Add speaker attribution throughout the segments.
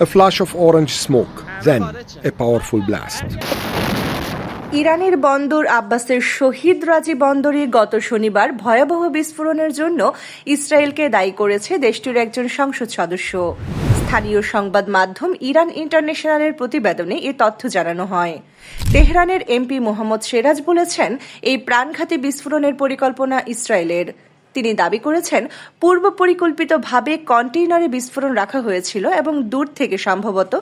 Speaker 1: a flash of orange smoke, then a powerful blast.
Speaker 2: ইরানের বন্দর আব্বাসের শহীদ রাজি বন্দরে গত শনিবার ভয়াবহ বিস্ফোরণের জন্য ইসরায়েলকে দায়ী করেছে দেশটির একজন সংসদ সদস্য। স্থানীয় সংবাদ মাধ্যম ইরান ইন্টারন্যাশনালের প্রতিবেদনে এ তথ্য জানানো হয়। তেহরানের এমপি মোহাম্মদ সেরাজ বলেছেন এই প্রাণঘাতী বিস্ফোরণের পরিকল্পনা ইসরায়েলের। তিনি দাবি করেছেন, পূর্ব পরিকল্পিতভাবে কন্টেইনারে বিস্ফোরণ রাখা হয়েছিল এবং দূর থেকে সম্ভবত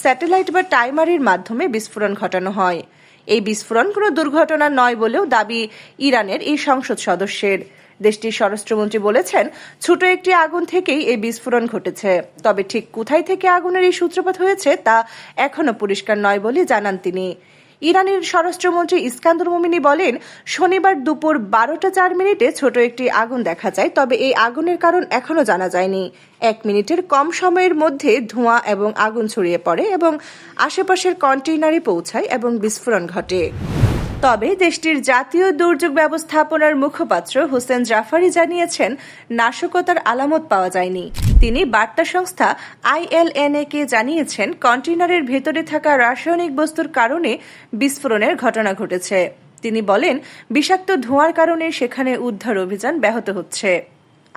Speaker 2: স্যাটেলাইট বা টাইমারের মাধ্যমে বিস্ফোরণ ঘটানো হয়। এই বিস্ফোরণ কোনো দুর্ঘটনা নয় বলেও দাবি ইরানের এই সংসদ সদস্যের। দেশটির স্বরাষ্ট্রমন্ত্রী বলেছেন, ছোট একটি আগুন থেকেই এই বিস্ফোরণ ঘটেছে। তবে ঠিক কোথায় থেকে আগুনের এই সূত্রপাত হয়েছে তা এখনও পরিষ্কার নয় বলে জানান তিনি। ইরানের স্বরাষ্ট্রমন্ত্রী ইস্কান্দর মোমিনী বলেন, শনিবার দুপুর বারোটা চার মিনিটে ছোট একটি আগুন দেখা যায়, তবে এই আগুনের কারণ এখনও জানা যায়নি। এক মিনিটের কম সময়ের মধ্যে ধোঁয়া এবং আগুন ছড়িয়ে পড়ে এবং আশেপাশের কন্টেইনারে পৌঁছায় এবং বিস্ফোরণ ঘটে। তবে দেশটির জাতীয় দুর্যোগ ব্যবস্থাপনার মুখপাত্র হোসেন জাফারি জানিয়েছেন, নাশকতার আলামত পাওয়া যায়নি। তিনি বার্তা সংস্থা আইএলএনএ কে জানিয়েছেন কন্টেনারের ভেতরে থাকা রাসায়নিক বস্তুর কারণে বিস্ফোরণের ঘটনা ঘটেছে। তিনি বলেন, বিষাক্ত ধোঁয়ার কারণে সেখানে উদ্ধার অভিযান ব্যাহত হচ্ছে।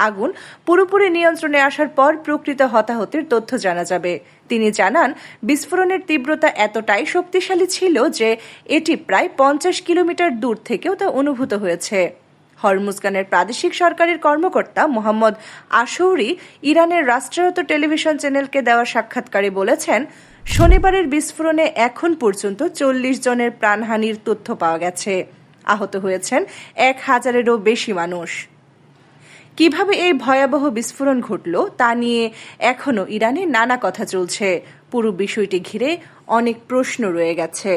Speaker 2: আগুন পুরোপুরি নিয়ন্ত্রণে আসার পর প্রকৃত হতাহতের তথ্য জানা যাবে। তিনি জানান, বিস্ফোরণের তীব্রতা এতটাই শক্তিশালী ছিল যে এটি প্রায় পঞ্চাশ কিলোমিটার দূর থেকেও তা অনুভূত হয়েছে। হরমুজগানের প্রাদেশিক সরকারের কর্মকর্তা মোহাম্মদ আশৌরি ইরানের রাষ্ট্রায়ত্ত টেলিভিশন চ্যানেলকে দেওয়া সাক্ষাৎকারে বলেছেন, শনিবারের বিস্ফোরণে এখন পর্যন্ত চল্লিশ জনের প্রাণহানির তথ্য পাওয়া গেছে। আহত হয়েছেন এক হাজারেরও বেশি মানুষ। কীভাবে এই ভয়াবহ বিস্ফোরণ ঘটল তা নিয়ে এখনও ইরানে নানা কথা চলছে। পুরো বিষয়টি ঘিরে অনেক প্রশ্ন রয়ে গেছে।